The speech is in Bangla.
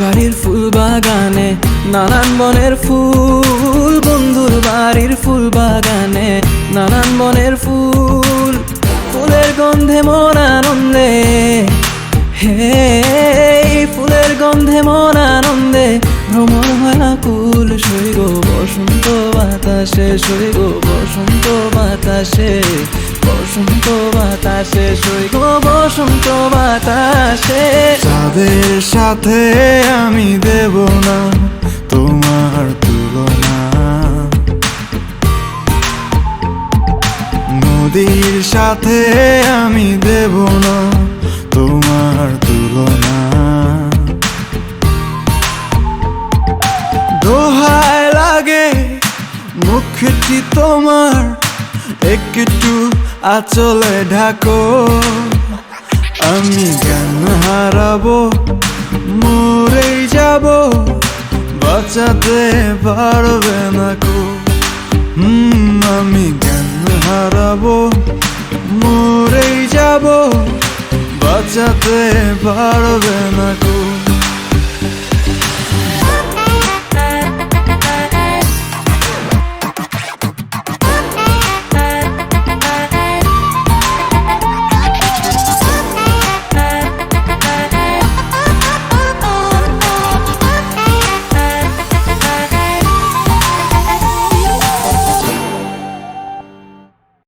বাড়ির ফুল বাগানে, নানান বনের ফুল, বন্ধুর বাড়ির ফুল বাগানে, নানান বনের ফুল, ফুলের গন্ধে মন আনন্দে। হে, ফুলের গন্ধে মন আনন্দে, ভ্রমণ হয় কুল সৈগ বসন্ত বাতাসে সৈগ বসন্ত বাতাসে। বসন্ত বাতাসে সৈগ বসন্ত বাতাসে। তাদের সাথে আমি দেব না, তোমার তুলনা। নদীর সাথে আমি দেব না, তোমার তুলনা। দোহায় লাগে, মুখটি তোমার, একটু আচলে ঢাকো, আমি গান হারাবো, মরেই যাব, বাঁচাতে পারবে না কো। আমি গান হারাবো, মরেই যাব, বাঁচাতে পারবে না কো।